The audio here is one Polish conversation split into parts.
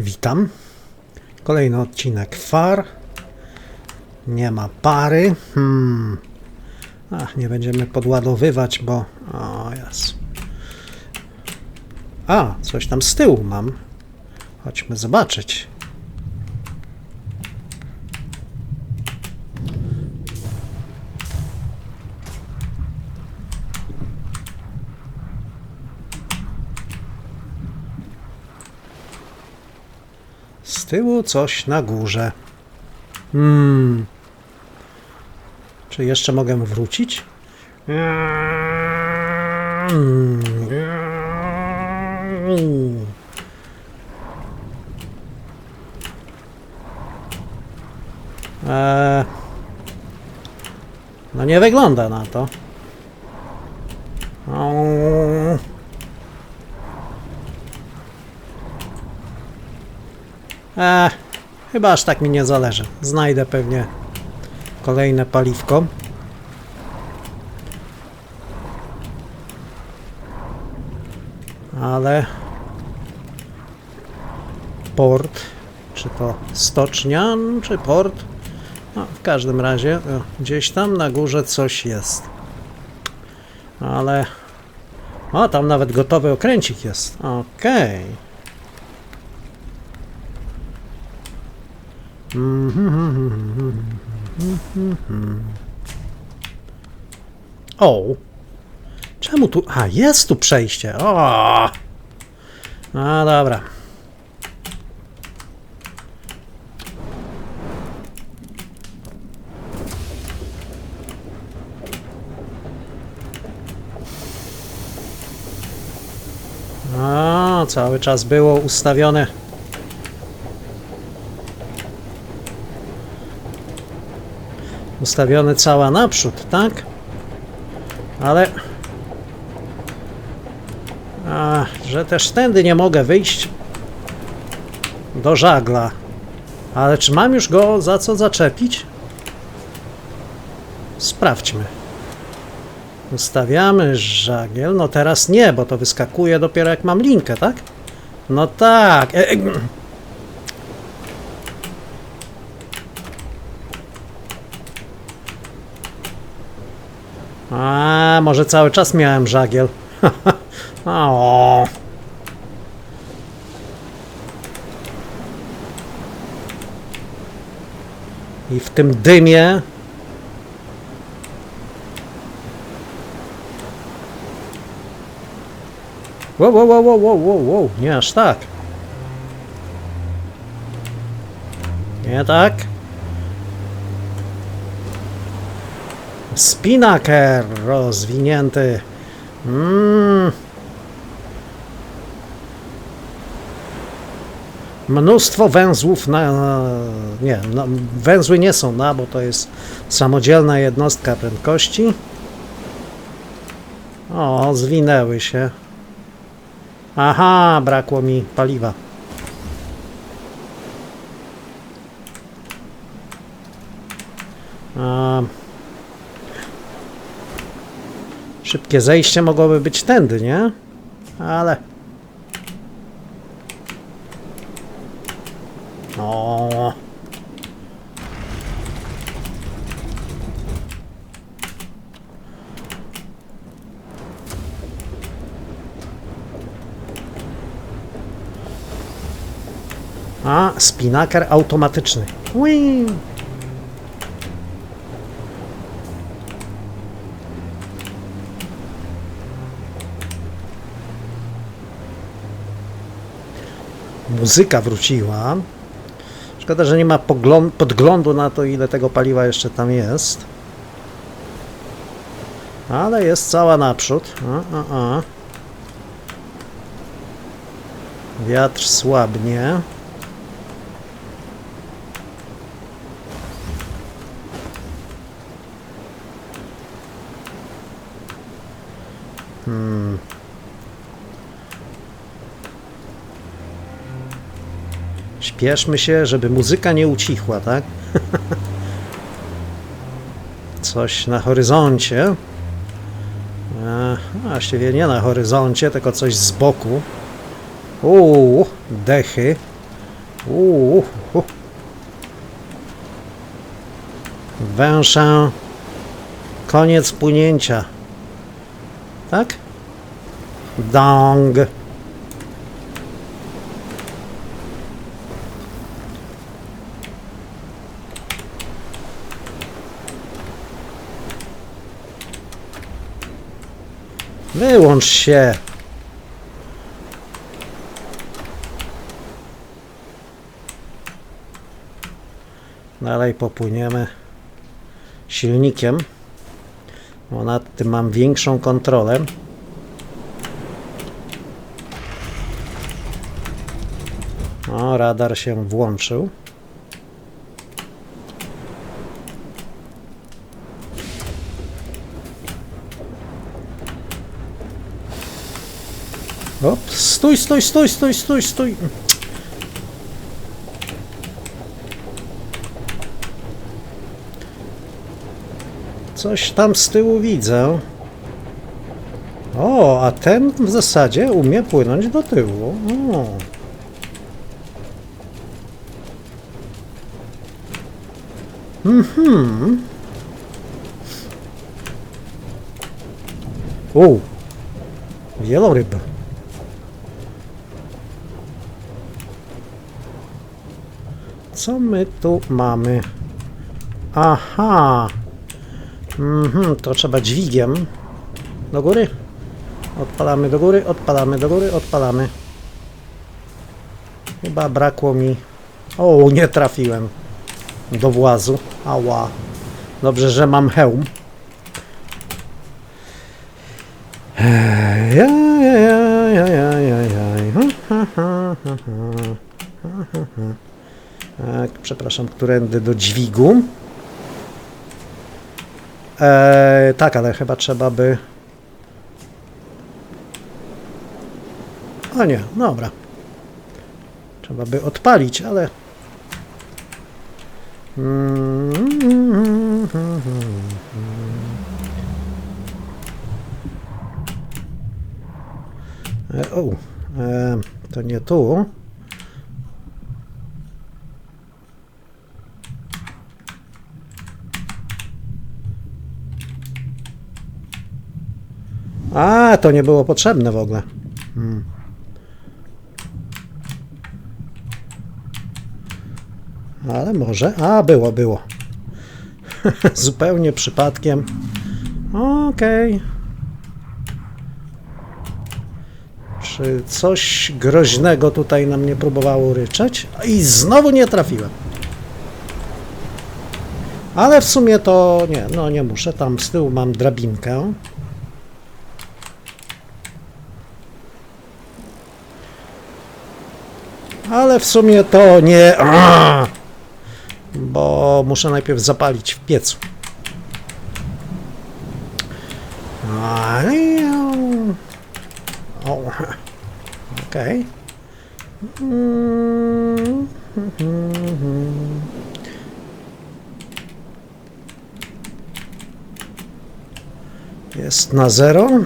Witam. Kolejny odcinek far. Nie ma pary. Hmm. Ach, nie będziemy podładowywać, bo. O, jest. A, coś tam z tyłu mam. Chodźmy zobaczyć. Tyłu coś na górze. Hmm. Czy jeszcze mogę wrócić? Eee, no nie wygląda na to. Eee, chyba aż tak mi nie zależy. Znajdę pewnie kolejne paliwko. Ale port, czy to stocznia, czy port, no, w każdym razie o, gdzieś tam na górze coś jest. Ale o, tam nawet gotowy okręcik jest. Okej. O! Czemu tu... A, jest tu przejście. O! No dobra. A, cały czas było ustawione ustawione cała naprzód, tak? Ale... A, że też tędy nie mogę wyjść do żagla. Ale czy mam już go za co zaczepić? Sprawdźmy. Ustawiamy żagiel. No teraz nie, bo to wyskakuje dopiero jak mam linkę, tak? No tak. E, e, A, może cały czas miałem żagiel. o. I w tym dymie. Wow, wow, wow, wow, wow, wow, nie aż tak. Nie tak. Spinaker rozwinięty. Mm. Mnóstwo węzłów na. Nie, no, węzły nie są na, bo to jest samodzielna jednostka prędkości. O, zwinęły się. Aha, brakło mi paliwa. A, Szybkie zejście mogłoby być tędy, nie? Ale... O. A, spinaker automatyczny. Ui. Muzyka wróciła. Szkoda, że nie ma podglądu na to, ile tego paliwa jeszcze tam jest. Ale jest cała naprzód. A, a, a. Wiatr słabnie. Śpieszmy się, żeby muzyka nie ucichła, tak? Coś na horyzoncie. E, właściwie nie na horyzoncie, tylko coś z boku. Uuu, dechy. Uuu. Węszę. Koniec płynięcia. Tak? Dong. Wyłącz się. Dalej popłyniemy silnikiem, bo nad tym mam większą kontrolę. O, radar się włączył. Op, stój, stój, stój, stój, stój, stój. Coś tam z tyłu widzę. O, a ten w zasadzie umie płynąć do tyłu. O. Mhm. O, wieloryb. Co my tu mamy? Aha. Mhm, to trzeba dźwigiem. Do góry. Odpalamy do góry, odpalamy do góry, odpalamy. Chyba brakło mi. O, nie trafiłem. Do włazu. Ała. Dobrze, że mam hełm. Ja, przepraszam, którędy do dźwigu. Eee, tak, ale chyba trzeba by. O nie, dobra. Trzeba by odpalić, ale. E, o, e, to nie tu. A, to nie było potrzebne w ogóle. Hmm. Ale może. A, było, było. Zupełnie przypadkiem. Okej. Czy coś groźnego tutaj na mnie próbowało ryczeć? I znowu nie trafiłem. Ale w sumie to nie, no nie muszę. Tam z tyłu mam drabinkę. Ale w sumie to nie. Bo muszę najpierw zapalić w piecu. Okej. Mm, Jest na zero.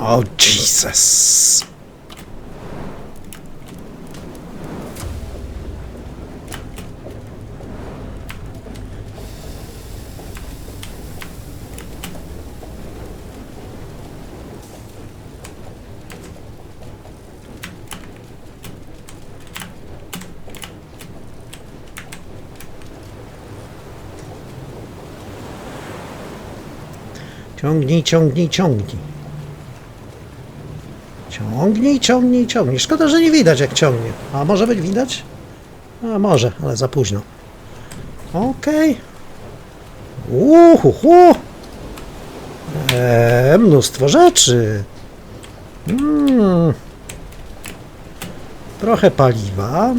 O, Jesus. Ciągnij, ciągnij, ciągnij. Ciągnij, ciągnij, ciągnij. Szkoda, że nie widać jak ciągnie. A może być widać? A może, ale za późno. Okej. Uhuhu. Eee, mnóstwo rzeczy. Mm. Trochę paliwa.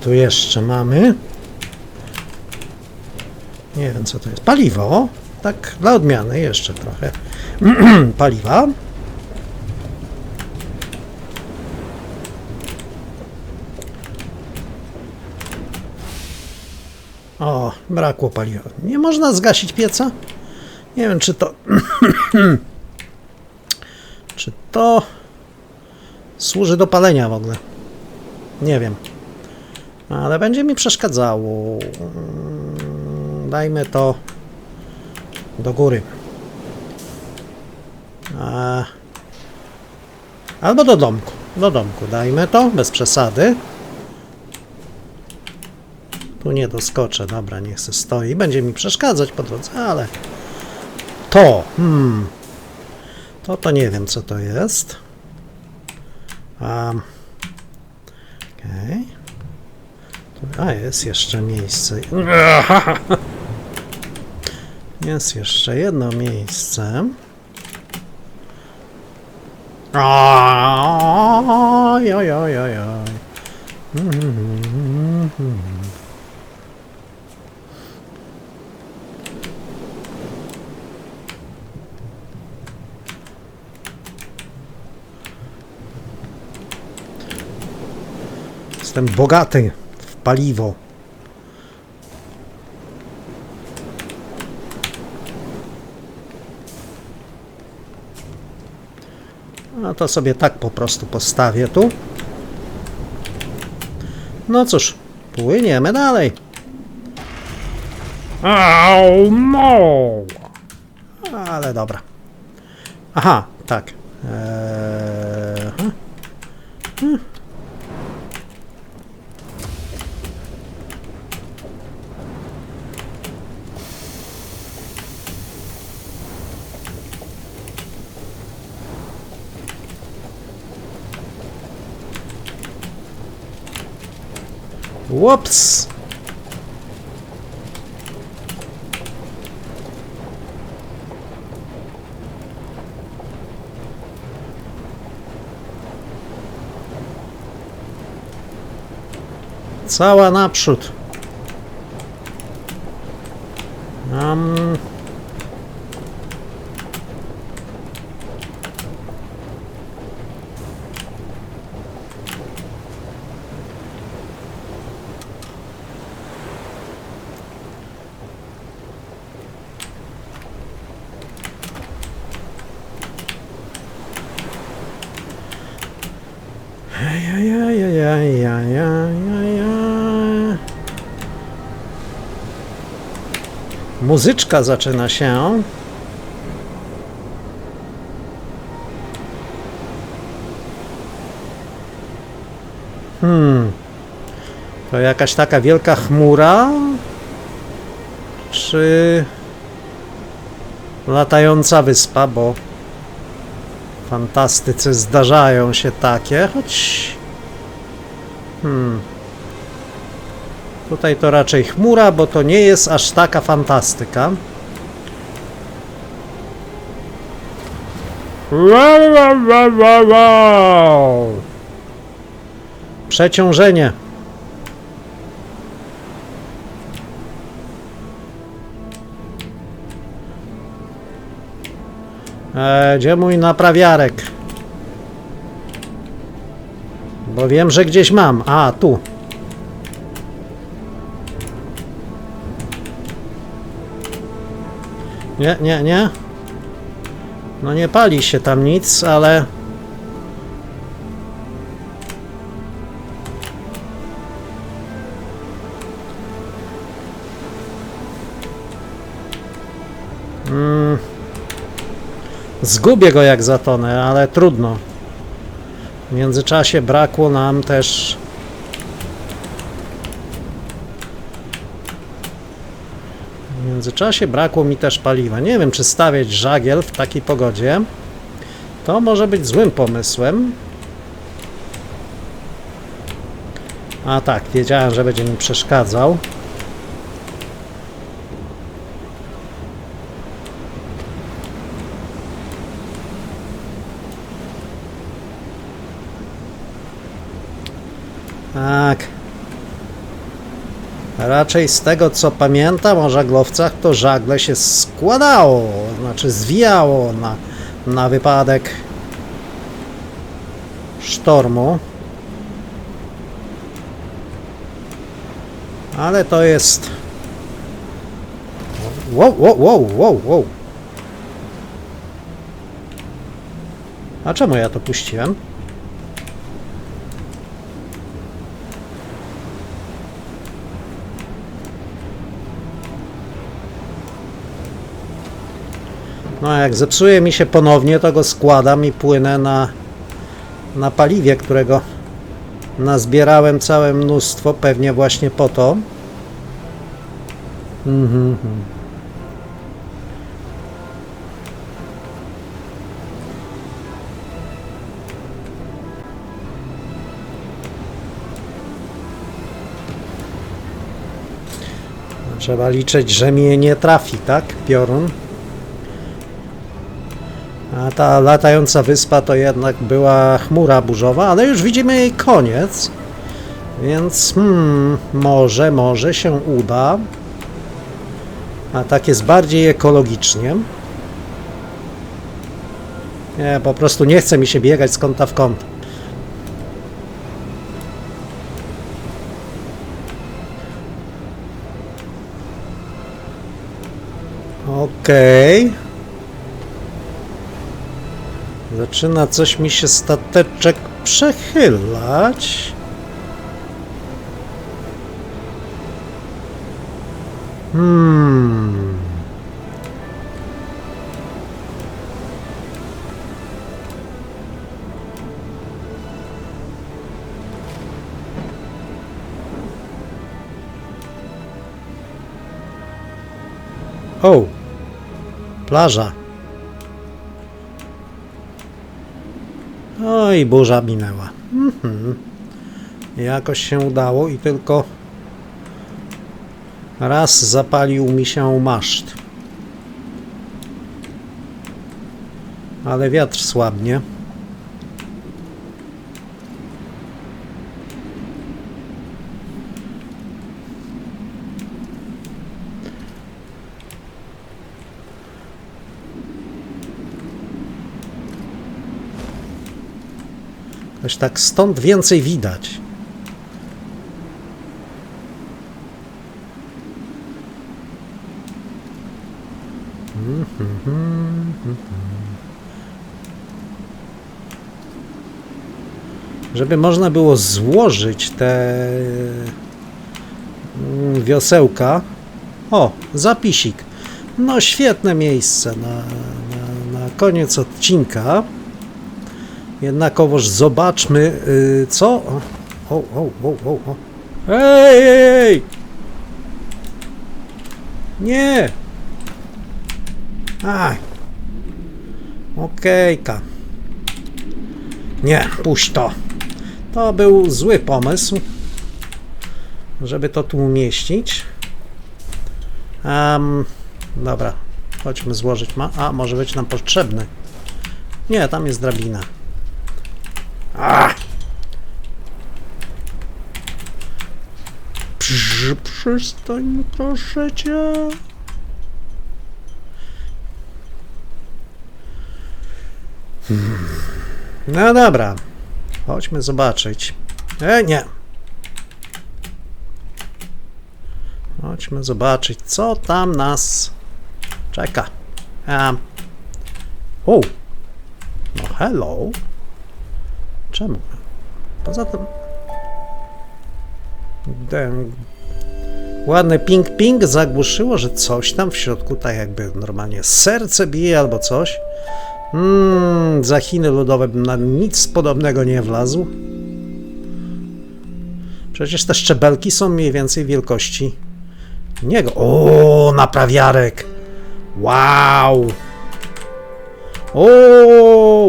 Tu jeszcze mamy. Nie wiem, co to jest. Paliwo. Tak, dla odmiany jeszcze trochę paliwa. O, brakło paliwa. Nie można zgasić pieca? Nie wiem, czy to. czy to służy do palenia w ogóle? Nie wiem. Ale będzie mi przeszkadzało. Dajmy to do góry. Albo do domku. Do domku dajmy to, bez przesady. Tu nie doskoczę, dobra, niech se stoi. Będzie mi przeszkadzać po drodze, ale... To, hmm... To to nie wiem, co to jest. Um, Okej. Tu- A, jest jeszcze miejsce. Jest jeszcze jedno miejsce. Oj, oj, oj, oj, oj. Jestem bogaty paliwo. No to sobie tak po prostu postawię tu. No cóż, płyniemy dalej. Au, no. Ale dobra. Aha, tak. Опс! Сава напшут. Ам... Ja, ja, ja, ja, ja, ja, ja, ja. Muzyczka zaczyna się. Hmm. To jakaś taka wielka chmura? Czy latająca wyspa, bo fantastycy zdarzają się takie, choć Hmm. Tutaj to raczej chmura, bo to nie jest aż taka fantastyka. Wow. Przeciążenie. E, gdzie mój naprawiarek? Bo wiem, że gdzieś mam. A, tu. Nie, nie, nie. No nie pali się tam nic, ale... Zgubię go jak zatonę, ale trudno. W międzyczasie brakło nam też W międzyczasie brakło mi też paliwa. Nie wiem, czy stawiać żagiel w takiej pogodzie. To może być złym pomysłem. A tak, wiedziałem, że będzie mi przeszkadzał. Tak. Raczej z tego co pamiętam o żaglowcach, to żagle się składało, znaczy zwijało na, na wypadek sztormu. Ale to jest Wow, wow, wow, wow, wow. A czemu ja to puściłem? No, jak zepsuje mi się ponownie, to go składam i płynę na, na paliwie, którego nazbierałem całe mnóstwo, pewnie właśnie po to. Mhm. Trzeba liczyć, że mnie nie trafi, tak? Piorun. Ta latająca wyspa to jednak była chmura burzowa, ale już widzimy jej koniec. Więc hmm, może, może się uda. A tak jest bardziej ekologicznie. Nie, po prostu nie chce mi się biegać z kąta w kąt. Okej. Zaczyna coś mi się stateczek przechylać. Hmm. O! Plaża. Oj, burza minęła. Mhm. Jakoś się udało i tylko raz zapalił mi się maszt. Ale wiatr słabnie. Jakoś tak stąd więcej widać. Żeby można było złożyć te mm, wiosełka. O, zapisik. No świetne miejsce na, na, na koniec odcinka. Jednakowoż zobaczmy, y, co. O, o, o, o, o. Ej, ej, ej! Nie! Aj. Okejka. Nie, puść to. To był zły pomysł, żeby to tu umieścić. Um, dobra, chodźmy złożyć. Ma A, może być nam potrzebny. Nie, tam jest drabina. A! Prz, przestań, proszę cię. Hmm. No dobra. Chodźmy zobaczyć. E, nie. Chodźmy zobaczyć, co tam nas czeka. Um. O! No hello. Czemu? Poza tym... Ten ładny ping-ping zagłuszyło, że coś tam w środku tak jakby normalnie serce bije albo coś. Mmm, za Chiny ludowe bym na nic podobnego nie wlazł. Przecież te szczebelki są mniej więcej wielkości niego. O, naprawiarek! Wow! O,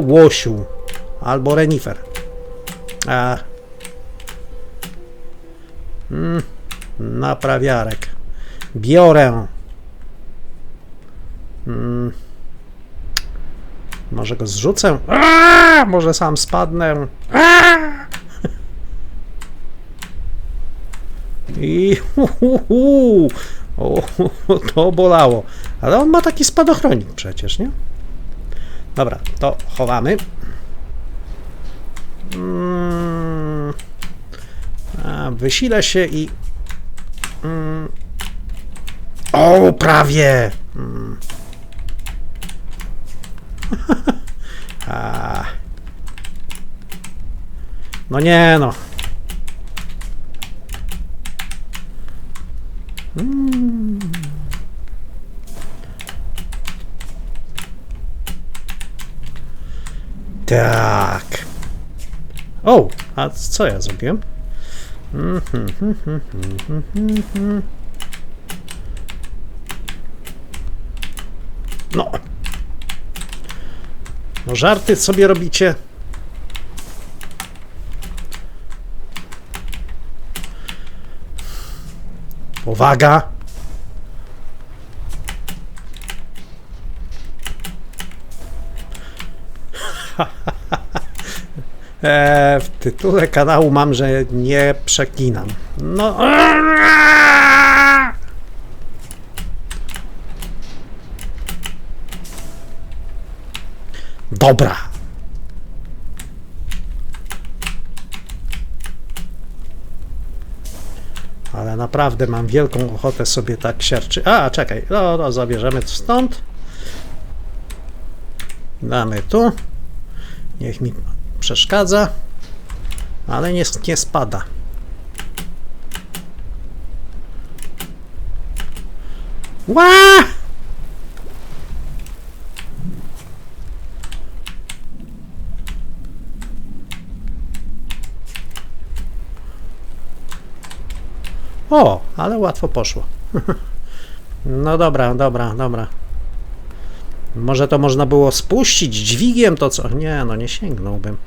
łosiu! Albo renifer. A. Mm, naprawiarek. Biorę. Mm. Może go zrzucę? Aaaa! Może sam spadnę? Aaaa! I hu, hu, hu. O, to bolało. Ale on ma taki spadochronik przecież, nie? Dobra, to chowamy. Mm. A, wysilę się i mm, O, prawie! Mm. A. No nie no. Mm. Tak. O, a co ja zrobiłem? No. No żarty sobie robicie. Uwaga. E, w tytule kanału mam, że nie przeklinam. No. Dobra. Ale naprawdę mam wielką ochotę sobie tak siarczy. A, czekaj, no, no zabierzemy stąd. Damy tu. Niech mi przeszkadza, ale nie, nie spada. Ła! O, ale łatwo poszło. No dobra, dobra, dobra. Może to można było spuścić dźwigiem to co? Nie, no nie sięgnąłbym.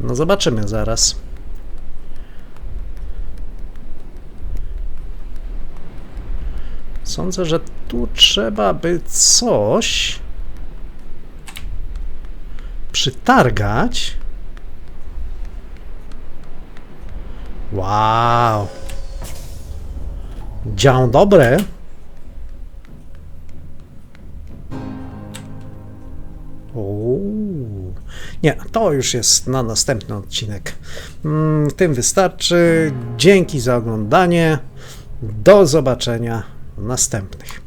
No zobaczymy zaraz. Sądzę, że tu trzeba by coś przytargać. Wow. Dzień dobry. Uuu. Nie, to już jest na następny odcinek. Mm, Tym wystarczy. Dzięki za oglądanie. Do zobaczenia w następnych.